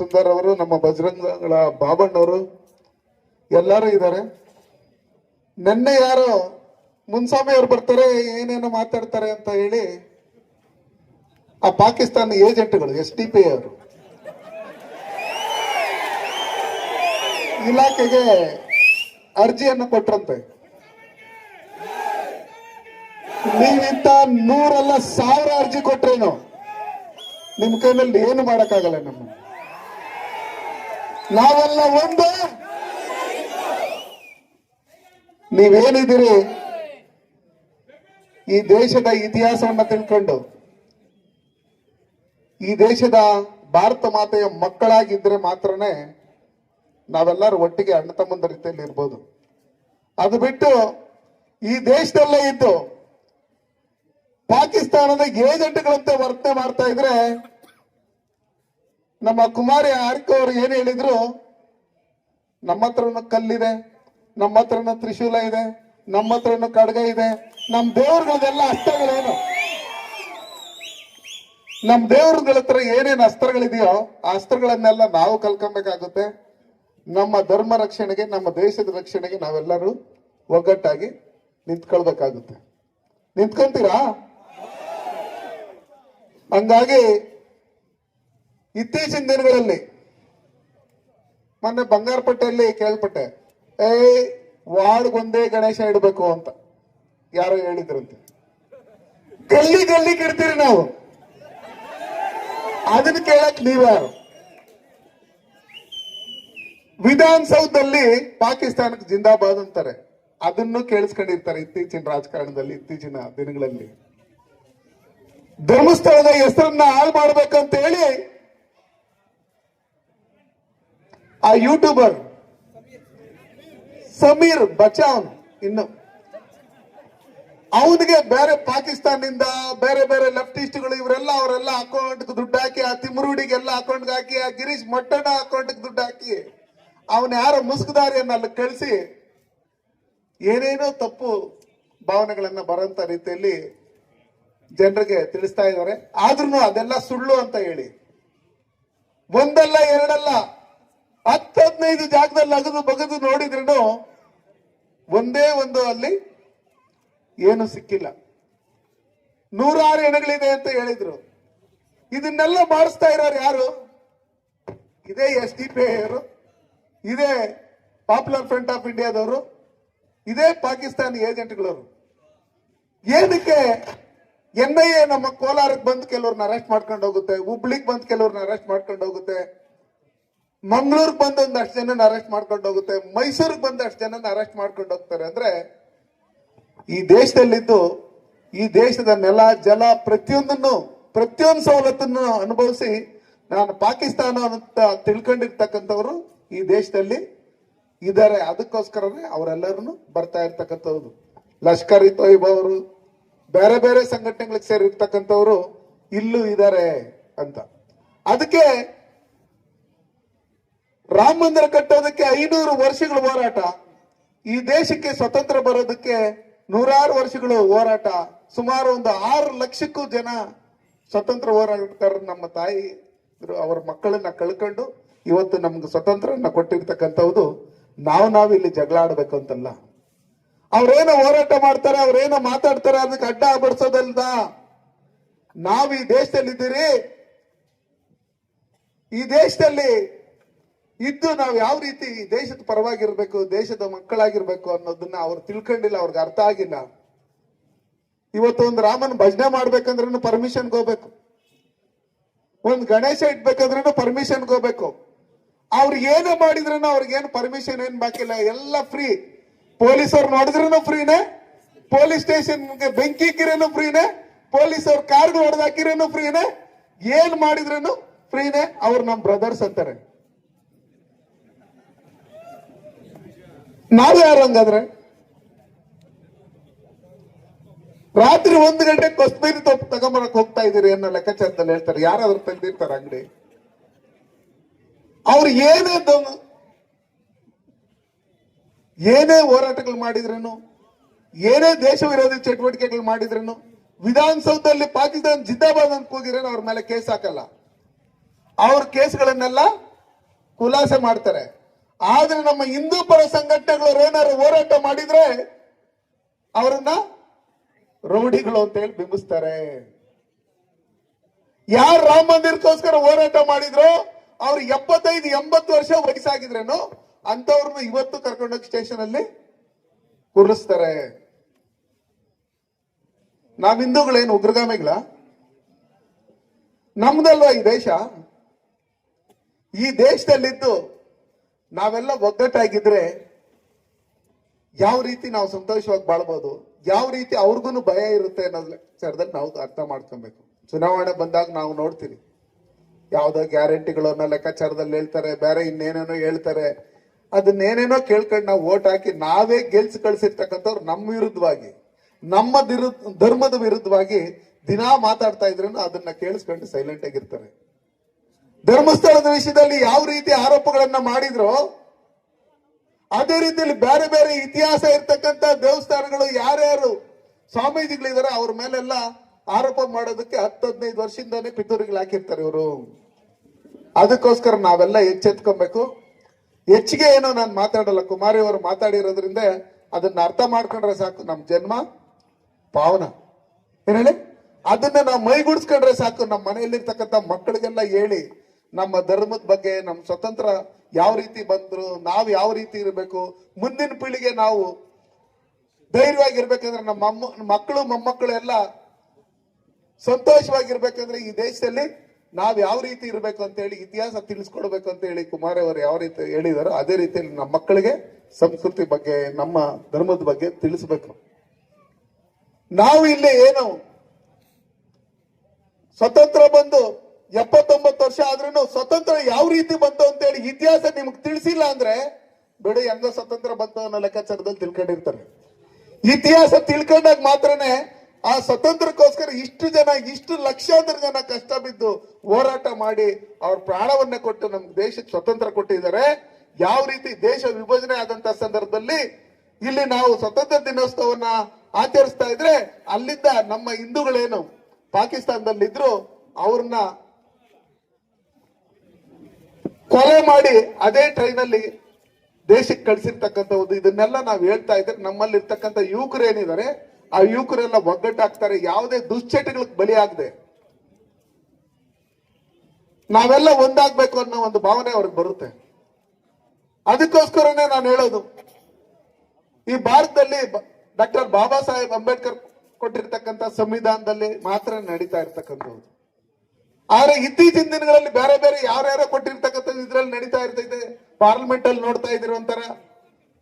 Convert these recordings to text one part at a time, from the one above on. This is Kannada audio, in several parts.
ಸುಂದರ್ ಅವರು, ನಮ್ಮ ಬಜರಂಗಗಳ ಬಾಬಣ್ಣವರು ಎಲ್ಲರೂ ಇದ್ದಾರೆ. ನಿನ್ನೆ ಯಾರೋ ಮುನ್ಸ್ವಾಮಿ ಅವ್ರು ಬರ್ತಾರೆ, ಏನೇನೋ ಮಾತಾಡ್ತಾರೆ ಅಂತ ಹೇಳಿ ಆ ಪಾಕಿಸ್ತಾನ ಏಜೆಂಟ್ಗಳು, ಎಸ್ ಡಿ ಪಿ ಅವರು, ಇಲಾಖೆಗೆ ಅರ್ಜಿಯನ್ನು ಕೊಟ್ರಂತೆ. ನೀವಿಂತ ನೂರಲ್ಲ ಸಾವಿರ ಅರ್ಜಿ ಕೊಟ್ರೇನು? ನಿಮ್ ಕೈನಲ್ಲಿ ಏನು ಮಾಡಕ್ಕಾಗಲ್ಲ ನಮ್ಮ ನಾವೆಲ್ಲ ಒಂದು. ನೀವೇನಿದ್ದೀರಿ? ಈ ದೇಶದ ಇತಿಹಾಸವನ್ನ ತಿಳ್ಕೊಂಡು. ಈ ದೇಶದ ಭಾರತ ಮಾತೆಯ ಮಕ್ಕಳಾಗಿದ್ರೆ ಮಾತ್ರನೇ ನಾವೆಲ್ಲರೂ ಒಟ್ಟಿಗೆ ಅಣ್ಣ ತಮ್ಮಂದ ರೀತಿಯಲ್ಲಿ ಇರ್ಬೋದು. ಅದು ಬಿಟ್ಟು ಈ ದೇಶದಲ್ಲೇ ಇದ್ದು ಪಾಕಿಸ್ತಾನದ ಏಜೆಂಟ್ಗಳಂತೆ ವರ್ತನೆ ಮಾಡ್ತಾ ಇದ್ರೆ ನಮ್ಮ ಕುಮಾರಿ ಆರ್ಕ ಅವರು ಏನ್ ಹೇಳಿದ್ರು? ನಮ್ಮ ಹತ್ರನು ಕಲ್ಲಿದೆ, ನಮ್ಮ ಹತ್ರನು ತ್ರಿಶೂಲ ಇದೆ, ನಮ್ಮ ಹತ್ರನು ಖಡ್ಗ ಇದೆ, ನಮ್ ದೇವ್ರಗಳದೆಲ್ಲ ಅಸ್ತ್ರಗಳೇನು ನಮ್ ದೇವ್ರಗಳ ಹತ್ರ ಏನೇನು ಅಸ್ತ್ರಗಳಿದೆಯೋ ಆ ಅಸ್ತ್ರಗಳನ್ನೆಲ್ಲ ನಾವು ಕಲ್ಕೊಬೇಕಾಗುತ್ತೆ ನಮ್ಮ ಧರ್ಮ ರಕ್ಷಣೆಗೆ, ನಮ್ಮ ದೇಶದ ರಕ್ಷಣೆಗೆ ನಾವೆಲ್ಲರೂ ಒಗ್ಗಟ್ಟಾಗಿ ನಿಂತ್ಕೊಳ್ಬೇಕಾಗುತ್ತೆ. ನಿಂತ್ಕೊಂತೀರಾ? ಹಂಗಾಗಿ ಇತ್ತೀಚಿನ ದಿನಗಳಲ್ಲಿ ಮೊನ್ನೆ ಬಂಗಾರಪಟ್ಟೆಯಲ್ಲಿ ಕೇಳ್ಪಟ್ಟೆ ಏ ವಾರ್ಡ್ಗೊಂದೇ ಗಣೇಶ ಇಡಬೇಕು ಅಂತ. ಯಾರೋ ಹೇಳಿದ್ರಂತೆ. ಗಲ್ಲಿ ಗಲ್ಲಿ ಕಿಡ್ತೀರಿ ನಾವು. ಅದನ್ನ ಕೇಳಕ್ ನೀವ್ಯಾರು? ವಿಧಾನಸೌಧದಲ್ಲಿ ಪಾಕಿಸ್ತಾನಕ್ಕೆ ಜಿಂದಾಬಾದ್ ಅಂತಾರೆ. ಅದನ್ನು ಕೇಳಿಸ್ಕೊಂಡಿರ್ತಾರೆ ಇತ್ತೀಚಿನ ರಾಜಕಾರಣದಲ್ಲಿ, ಇತ್ತೀಚಿನ ದಿನಗಳಲ್ಲಿ. ಧರ್ಮಸ್ಥಳದ ಹೆಸರನ್ನ ಹಾಳು ಮಾಡ್ಬೇಕಂತ ಹೇಳಿ ಆ ಯೂಟ್ಯೂಬರ್? ಸಮೀರ್ ಬಚಾವ್ ಇನ್ನು. ಅವನಿಗೆ ಬೇರೆ ಪಾಕಿಸ್ತಾನದಿಂದ ಬೇರೆ ಬೇರೆ ಲೆಫ್ಟಿಸ್ಟ್ಗಳು ಇವರೆಲ್ಲ ಅವರೆಲ್ಲ ಅಕೌಂಟ್ಗೆ ದುಡ್ಡು ಹಾಕಿ, ಆ ತಿಮ್ರೂಡಿಗೆಲ್ಲ ಅಕೌಂಟ್ಗೆ ಹಾಕಿ, ಆ ಗಿರೀಶ್ ಮಟ್ಟಣ್ಣ ಅಕೌಂಟ್ ದುಡ್ಡು ಹಾಕಿ, ಅವನ ಯಾರ ಮುಸುಕುದಾರಿಯನ್ನ ಅಲ್ಲಿ ಕಳಿಸಿ, ಏನೇನೋ ತಪ್ಪು ಭಾವನೆಗಳನ್ನ ಬರೋಂಥ ರೀತಿಯಲ್ಲಿ ಜನರಿಗೆ ತಿಳಿಸ್ತಾ ಇದ್ದಾರೆ. ಆದ್ರೂ ಅದೆಲ್ಲ ಸುಳ್ಳು ಅಂತ ಹೇಳಿ. ಒಂದಲ್ಲ ಎರಡಲ್ಲ ಹತ್ತು ಹದಿನೈದು ಜಾಗದಲ್ಲಿ ಅಗದು ಬಗದು ನೋಡಿದ್ರು ಒಂದೇ ಒಂದು ಅಲ್ಲಿ ಏನು ಸಿಕ್ಕಿಲ್ಲ. ನೂರಾರು ಎಣಗಳಿದೆ ಅಂತ ಹೇಳಿದ್ರು. ಇದನ್ನೆಲ್ಲ ಮಾಡಿಸ್ತಾ ಇರೋರು ಯಾರು? ಇದೇ ಎಸ್ ಡಿ ಪಿ ಅವರು, ಇದೇ ಪಾಪ್ಯುಲರ್ ಫ್ರಂಟ್ ಆಫ್ ಇಂಡಿಯಾದವರು ಇದೇ ಪಾಕಿಸ್ತಾನಿ ಏಜೆಂಟ್ಗಳವರು. ಏನಕ್ಕೆ ಎನ್ ಐ ಎ ನಮ್ಮ ಕೋಲಾರಕ್ಕೆ ಬಂದು ಕೆಲವ್ರನ್ನ ಅರೆಸ್ಟ್ ಮಾಡ್ಕೊಂಡು ಹೋಗುತ್ತೆ, ಹುಬ್ಳಿಗೆ ಬಂದು ಕೆಲವ್ರನ್ನ ಅರೆಸ್ಟ್ ಮಾಡ್ಕೊಂಡು ಹೋಗುತ್ತೆ? ಮಂಗಳೂರಿಗೆ ಬಂದ ಒಂದಷ್ಟು ಜನನ ಅರೆಸ್ಟ್ ಮಾಡ್ಕೊಂಡು ಹೋಗುತ್ತೆ, ಮೈಸೂರಿಗೆ ಬಂದಷ್ಟು ಜನ ಜನನ ಅರೆಸ್ಟ್ ಮಾಡ್ಕೊಂಡು ಹೋಗ್ತಾರೆ ಅಂದ್ರೆ ಈ ದೇಶದಲ್ಲಿದ್ದು, ಈ ದೇಶದ ನೆಲ, ಜಲ ಪ್ರತಿಯೊಂದನ್ನು, ಪ್ರತಿಯೊಂದು ಸವಲತ್ತನ್ನು ಅನುಭವಿಸಿ ನಾನು ಪಾಕಿಸ್ತಾನ ಅಂತ ತಿಳ್ಕೊಂಡಿರ್ತಕ್ಕಂಥವ್ರು ಈ ದೇಶದಲ್ಲಿ ಇದ್ದಾರೆ. ಅದಕ್ಕೋಸ್ಕರನೇ ಅವರೆಲ್ಲರೂ ಬರ್ತಾ ಇರ್ತಕ್ಕಂಥವ್ರು. ಲಷ್ಕರ್ ಇ ತೊಯ್ಬಾ ಅವರು, ಬೇರೆ ಬೇರೆ ಸಂಘಟನೆಗಳಿಗೆ ಸೇರಿರ್ತಕ್ಕಂಥವ್ರು ಇಲ್ಲೂ ಇದ್ದಾರೆ ಅಂತ. ಅದಕ್ಕೆ ರಾಮ ಮಂದಿರ ಕಟ್ಟೋದಕ್ಕೆ ಐನೂರು ವರ್ಷಗಳ ಹೋರಾಟ. ಈ ದೇಶಕ್ಕೆ ಸ್ವತಂತ್ರ ಬರೋದಕ್ಕೆ ನೂರಾರು ವರ್ಷಗಳು ಹೋರಾಟ. ಸುಮಾರು ಒಂದು ಆರು ಲಕ್ಷಕ್ಕೂ ಜನ ಸ್ವತಂತ್ರ ಹೋರಾಟಗಾರರು ನಮ್ಮ ತಾಯಿ ಅವರ ಮಕ್ಕಳನ್ನ ಕಳ್ಕೊಂಡು ಇವತ್ತು ನಮ್ಗೆ ಸ್ವತಂತ್ರನ ಕೊಟ್ಟಿರ್ತಕ್ಕಂಥವ್ದು ನಾವು ನಾವು ಇಲ್ಲಿ ಜಗಳ ಆಡ್ಬೇಕು ಅಂತಲ್ಲ. ಅವ್ರೇನೋ ಹೋರಾಟ ಮಾಡ್ತಾರೆ, ಅವ್ರೇನೋ ಮಾತಾಡ್ತಾರೆ ಅದಕ್ಕೆ ಅಡ್ಡ ಬಡಿಸೋದಲ್ದ ನಾವು ಈ ದೇಶದಲ್ಲಿ ಇದ್ದೀರಿ ಈ ದೇಶದಲ್ಲಿ ಇದ್ದು ನಾವು ಯಾವ ರೀತಿ ಈ ದೇಶದ ಪರವಾಗಿರ್ಬೇಕು, ದೇಶದ ಮಕ್ಕಳಾಗಿರ್ಬೇಕು ಅನ್ನೋದನ್ನ ಅವ್ರು ತಿಳ್ಕೊಂಡಿಲ್ಲ, ಅವ್ರಿಗೆ ಅರ್ಥ ಆಗಿಲ್ಲ. ಇವತ್ತು ಒಂದು ರಾಮನ್ ಭಜನೆ ಮಾಡ್ಬೇಕಂದ್ರೂ ಪರ್ಮಿಷನ್ಗೆ ಹೋಗ್ಬೇಕು. ಒಂದು ಗಣೇಶ ಇಟ್ಬೇಕಂದ್ರೂ ಪರ್ಮಿಷನ್ಗೆ ಹೋಗ್ಬೇಕು. ಅವ್ರು ಏನೇ ಮಾಡಿದ್ರೂ ಅವ್ರಿಗೇನು ಪರ್ಮಿಷನ್ ಏನ್ ಬಾಕಿಲ್ಲ ಎಲ್ಲ ಫ್ರೀ ಪೊಲೀಸರು ನೋಡಿದ್ರು ಫ್ರೀನೇ ಪೊಲೀಸ್ ಸ್ಟೇಷನ್ ಬೆಂಕಿ ಇಕ್ಕಿರೇನು ಫ್ರೀನೇ ಪೊಲೀಸ್ ಅವ್ರ ಕಾರ್ಗಳು ಹೊಡೆದಾಕಿರೇನು ಫ್ರೀನೇ ಏನ್ ಮಾಡಿದ್ರೂ ಫ್ರೀನೇ ಅವ್ರು ನಮ್ ಬ್ರದರ್ಸ್ ಅಂತಾರೆ. ನಾವು ಯಾರು ಹಂಗಾದ್ರೆ? ರಾತ್ರಿ ಒಂದು ಗಂಟೆ ಕೊಸ್ಬೇರಿ ತೊಪ್ಪು ತಗೊಂಬರಕ್ ಹೋಗ್ತಾ ಇದೀರಿ ಅನ್ನೋ ಲೆಕ್ಕಾಚಾರದಲ್ಲಿ ಹೇಳ್ತಾರೆ. ಯಾರಾದ್ರೂ ತೆಗೆದಿರ್ತಾರೆ ಅಂಗಡಿ. ಅವ್ರು ಏನೇ ಏನೇ ಹೋರಾಟಗಳು ಮಾಡಿದ್ರೇನು, ಏನೇ ದೇಶ ವಿರೋಧಿ ಚಟುವಟಿಕೆಗಳು ಮಾಡಿದ್ರೇನು, ವಿಧಾನಸೌಧದಲ್ಲಿ ಪಾಕಿಸ್ತಾನ ಜಿಂದಾಬಾದ್ ಅಂತ ಕೂಗಿರೇನು ಅವ್ರ ಮೇಲೆ ಕೇಸ್ ಹಾಕಲ್ಲ. ಅವ್ರ ಕೇಸ್ಗಳನ್ನೆಲ್ಲ ಖುಲಾಸೆ ಮಾಡ್ತಾರೆ. ಆದ್ರೆ ನಮ್ಮ ಹಿಂದೂ ಪರ ಸಂಘಟನೆಗಳು ಏನಾದ್ರು ಹೋರಾಟ ಮಾಡಿದ್ರೆ ಅವರನ್ನ ರೌಡಿಗಳು ಅಂತ ಹೇಳಿ ಬಿಂಬಿಸ್ತಾರೆ. ಯಾರು ರಾಮ ಮಂದಿರಕ್ಕೋಸ್ಕರ ಹೋರಾಟ ಮಾಡಿದ್ರು ಅವ್ರು ಎಪ್ಪತ್ತೈದು, ಎಂಬತ್ತು ವರ್ಷ ವಯಸ್ಸಾಗಿದ್ರೇನು ಅಂತವ್ರನ್ನ ಇವತ್ತು ಕರ್ಕೊಂಡೋಗಿ ಸ್ಟೇಷನ್ ಅಲ್ಲಿ ಕೂರಿಸ್ತಾರೆ. ನಾವ್ ಹಿಂದೂಗಳೇನು ಉಗ್ರಗಾಮಿಗಳ? ನಮ್ದಲ್ವಾ ಈ ದೇಶ? ಈ ದೇಶದಲ್ಲಿದ್ದು ನಾವೆಲ್ಲ ಒಗ್ಗಟ್ಟಾಗಿದ್ರೆ ಯಾವ ರೀತಿ ನಾವು ಸಂತೋಷವಾಗಿ ಬಾಳ್ಬೋದು, ಯಾವ ರೀತಿ ಅವ್ರಿಗೂ ಭಯ ಇರುತ್ತೆ ಅನ್ನೋದ್ ವಿಚಾರದಲ್ಲಿ ನಾವು ಅರ್ಥ ಮಾಡ್ಕೊಬೇಕು. ಚುನಾವಣೆ ಬಂದಾಗ ನಾವು ನೋಡ್ತೀವಿ. ಯಾವ್ದೋ ಗ್ಯಾರಂಟಿಗಳನ್ನ ಲೆಕ್ಕಾಚಾರದಲ್ಲಿ ಹೇಳ್ತಾರೆ, ಬೇರೆ ಇನ್ನೇನೇನೋ ಹೇಳ್ತಾರೆ. ಅದನ್ನೇನೇನೋ ಕೇಳ್ಕೊಂಡು ನಾವು ಓಟ್ ಹಾಕಿ ನಾವೇ ಗೆಲ್ಸಿ ಕಳಿಸಿರ್ತಕ್ಕಂಥವ್ರು ನಮ್ಮ ವಿರುದ್ಧವಾಗಿ, ನಮ್ಮ ಧರ್ಮದ ವಿರುದ್ಧವಾಗಿ ದಿನಾ ಮಾತಾಡ್ತಾ ಇದ್ರೂ ಅದನ್ನ ಕೇಳಿಸ್ಕೊಂಡು ಸೈಲೆಂಟ್ ಆಗಿರ್ತಾರೆ. ಧರ್ಮಸ್ಥಳದ ವಿಷಯದಲ್ಲಿ ಯಾವ ರೀತಿ ಆರೋಪಗಳನ್ನ ಮಾಡಿದ್ರು, ಅದೇ ರೀತಿಯಲ್ಲಿ ಬೇರೆ ಬೇರೆ ಇತಿಹಾಸ ಇರ್ತಕ್ಕಂತ ದೇವಸ್ಥಾನಗಳು ಯಾರ್ಯಾರು ಸ್ವಾಮೀಜಿಗಳಿದಾರೆ ಅವ್ರ ಮೇಲೆಲ್ಲ ಆರೋಪ ಮಾಡೋದಕ್ಕೆ ಹತ್ತು ಹದಿನೈದು ವರ್ಷದಿಂದಾನೇ ಪಿತೂರಿಗಳು ಹಾಕಿರ್ತಾರೆ ಇವರು. ಅದಕ್ಕೋಸ್ಕರ ನಾವೆಲ್ಲ ಎಚ್ಚೆತ್ಕೊಬೇಕು. ಹೆಚ್ಚಿಗೆ ಏನೋ ನಾನು ಮಾತಾಡಲ್ಲ, ಕುಮಾರಿ ಅವರು ಮಾತಾಡಿರೋದ್ರಿಂದ ಅದನ್ನ ಅರ್ಥ ಮಾಡ್ಕೊಂಡ್ರೆ ಸಾಕು ನಮ್ಮ ಜನ್ಮ, ಪಾವನ. ಏನ್ ಹೇಳಿ? ಅದನ್ನ ನಾವು ಮೈಗೂಡಿಸ್ಕೊಂಡ್ರೆ ಸಾಕು ನಮ್ಮ ಮನೆಯಲ್ಲಿರ್ತಕ್ಕಂಥ ಮಕ್ಕಳಿಗೆಲ್ಲ ಹೇಳಿ. ನಮ್ಮ ಧರ್ಮದ ಬಗ್ಗೆ ನಮ್ಮ ಸ್ವತಂತ್ರ ಯಾವ ರೀತಿ ಬಂದ್ರು, ನಾವು ಯಾವ ರೀತಿ ಇರಬೇಕು, ಮುಂದಿನ ಪೀಳಿಗೆ ನಾವು ಧೈರ್ಯವಾಗಿರ್ಬೇಕಂದ್ರೆ ನಮ್ಮ ಮಕ್ಕಳು, ಮೊಮ್ಮಕ್ಕಳು ಎಲ್ಲ ಸಂತೋಷವಾಗಿರ್ಬೇಕಂದ್ರೆ ಈ ದೇಶದಲ್ಲಿ ನಾವ್ ಯಾವ ರೀತಿ ಇರಬೇಕು ಅಂತ ಹೇಳಿ ಇತಿಹಾಸ ತಿಳಿಸ್ಕೊಡ್ಬೇಕು ಅಂತ ಹೇಳಿ ಕುಮಾರ್ ಅವರು ಯಾವ ರೀತಿ ಹೇಳಿದಾರೋ ಅದೇ ರೀತಿಯಲ್ಲಿ ನಮ್ಮ ಮಕ್ಕಳಿಗೆ ಸಂಸ್ಕೃತಿ ಬಗ್ಗೆ, ನಮ್ಮ ಧರ್ಮದ ಬಗ್ಗೆ ತಿಳಿಸ್ಬೇಕು. ನಾವು ಇಲ್ಲಿ ಏನು ಸ್ವತಂತ್ರ ಬಂದು ಎಪ್ಪತ್ತೊಂಬತ್ತು ವರ್ಷ ಆದ್ರೂ ಸ್ವತಂತ್ರ ಯಾವ ರೀತಿ ಬಂತು ಅಂತ ಹೇಳಿ ಇತಿಹಾಸ ನಿಮ್ಗೆ ತಿಳಿಸಿಲ್ಲ ಅಂದ್ರೆ ಬಿಡು, ಹೆಂಗ ಸ್ವತಂತ್ರ ಬಂತು ಅನ್ನೋ ಲೆಕ್ಕಾಚಾರದಲ್ಲಿ ತಿಳ್ಕೊಂಡಿರ್ತಾರೆ. ಇತಿಹಾಸ ತಿಳ್ಕೊಂಡಾಗ ಮಾತ್ರನೇ ಆ ಸ್ವತಂತ್ರಕ್ಕೋಸ್ಕರ ಇಷ್ಟು ಜನ, ಇಷ್ಟು ಲಕ್ಷಾಂತರ ಜನ ಕಷ್ಟ ಬಿದ್ದು ಹೋರಾಟ ಮಾಡಿ ಅವ್ರ ಪ್ರಾಣವನ್ನ ಕೊಟ್ಟು ನಮ್ ದೇಶಕ್ಕೆ ಸ್ವತಂತ್ರ ಕೊಟ್ಟಿದ್ದಾರೆ. ಯಾವ ರೀತಿ ದೇಶ ವಿಭಜನೆ ಆದಂತ ಸಂದರ್ಭದಲ್ಲಿ ಇಲ್ಲಿ ನಾವು ಸ್ವತಂತ್ರ ದಿನೋತ್ಸವನ್ನ ಆಚರಿಸ್ತಾ ಇದ್ರೆ ಅಲ್ಲಿದ್ದ ನಮ್ಮ ಹಿಂದೂಗಳೇನು ಪಾಕಿಸ್ತಾನದಲ್ಲಿದ್ರು ಅವ್ರನ್ನ ಕೊಲೆ ಮಾಡಿ ಅದೇ ಟ್ರೈನ್ ಅಲ್ಲಿ ದೇಶಕ್ಕೆ ಕಳ್ಸಿರ್ತಕ್ಕಂಥದ್ದು ಇದನ್ನೆಲ್ಲ ನಾವು ಹೇಳ್ತಾ ಇದ್ರೆ ನಮ್ಮಲ್ಲಿ ಇರ್ತಕ್ಕಂಥ ಯುವಕರು ಏನಿದ್ದಾರೆ, ಆ ಯುವಕರೆಲ್ಲ ಒಗ್ಗಟ್ಟಾಗ್ತಾರೆ, ಯಾವುದೇ ದುಶ್ಚಟಗಳಿಗೆ ಬಲಿಯಾಗದೆ ನಾವೆಲ್ಲ ಒಂದಾಗ್ಬೇಕು ಅನ್ನೋ ಒಂದು ಭಾವನೆ ಅವ್ರಿಗೆ ಬರುತ್ತೆ. ಅದಕ್ಕೋಸ್ಕರನೇ ನಾನು ಹೇಳೋದು, ಈ ಭಾರತದಲ್ಲಿ ಡಾಕ್ಟರ್ ಬಾಬಾ ಸಾಹೇಬ್ ಅಂಬೇಡ್ಕರ್ ಕೊಟ್ಟಿರ್ತಕ್ಕಂಥ ಸಂವಿಧಾನದಲ್ಲಿ ಮಾತ್ರ ನಡೀತಾ ಇರ್ತಕ್ಕಂಥದ್ದು. ಆದ್ರೆ ಇತ್ತೀಚಿನ ದಿನಗಳಲ್ಲಿ ಬೇರೆ ಬೇರೆ ಯಾರ್ಯಾರೋ ಕೊಟ್ಟಿರ್ತಕ್ಕಂಥದ್ದು ಇದ್ರಲ್ಲಿ ನಡೀತಾ ಇರ್ತೈತೆ. ಪಾರ್ಲಿಮೆಂಟ್ ಅಲ್ಲಿ ನೋಡ್ತಾ ಇದ್ರು ಒಂಥರ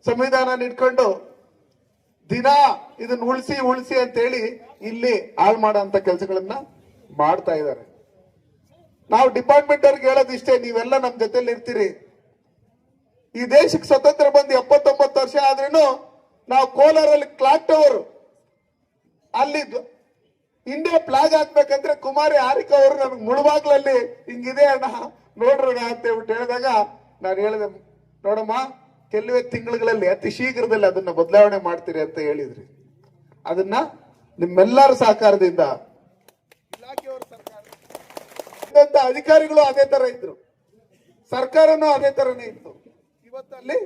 ಸಂವಿಧಾನ ಇಟ್ಕೊಂಡು ದಿನ ಇದನ್ನ ಉಳಿಸಿ ಉಳಿಸಿ ಅಂತ ಹೇಳಿ ಇಲ್ಲಿ ಹಾಳು ಮಾಡೋ ಕೆಲಸಗಳನ್ನ ಮಾಡ್ತಾ ಇದ್ದಾರೆ. ನಾವು ಡಿಪಾರ್ಟ್ಮೆಂಟ್ ಅವ್ರಿಗೆ ಹೇಳೋದು ಇಷ್ಟೇ, ನೀವೆಲ್ಲ ನಮ್ಮ ಜೊತೆಲಿ ಇರ್ತೀರಿ. ಈ ದೇಶಕ್ಕೆ ಸ್ವತಂತ್ರ ಬಂದು ಎಪ್ಪತ್ತೊಂಬತ್ತು ವರ್ಷ ಆದ್ರೂ ನಾವು ಕೋಲಾರಲ್ಲಿ ಕ್ಲಾಕ್ ಟವರ್, ಅಲ್ಲಿ ಇಂಡಿಯಾ ಫ್ಲಾಗ್ ಹಾಕ್ಬೇಕಂದ್ರೆ ಕುಮಾರಿ ಹಾರಿಕ ಅವರು ನನಗೆ ಮುಳುಬಾಗ್ಲಲ್ಲಿ ಹಿಂಗಿದೆ ಅಣ್ಣ. ನೋಡ್ರಣ ಅಂತ ಹೇಳ್ಬಿಟ್ಟು ಹೇಳಿದಾಗ ನಾನು ಹೇಳಿದೆ, ನೋಡಮ್ಮ, ಕೆಲವೇ ತಿಂಗಳುಗಳಲ್ಲಿ ಅತಿ ಶೀಘ್ರದಲ್ಲಿ ಅದನ್ನ ಬದಲಾವಣೆ ಮಾಡ್ತೀರಿ ಅಂತ ಹೇಳಿದ್ರಿ. ಅದನ್ನ ನಿಮ್ಮೆಲ್ಲರ ಸಹಕಾರದಿಂದ ಇಲಾಖೆಯವರು ಸರ್ಕಾರ ಅಧಿಕಾರಿಗಳು ಅದೇ ತರ ಇದ್ರು. ಸರ್ಕಾರನೂ ಅದೇ ತರನೇ ಇತ್ತು. ಇವತ್ತಲ್ಲಿ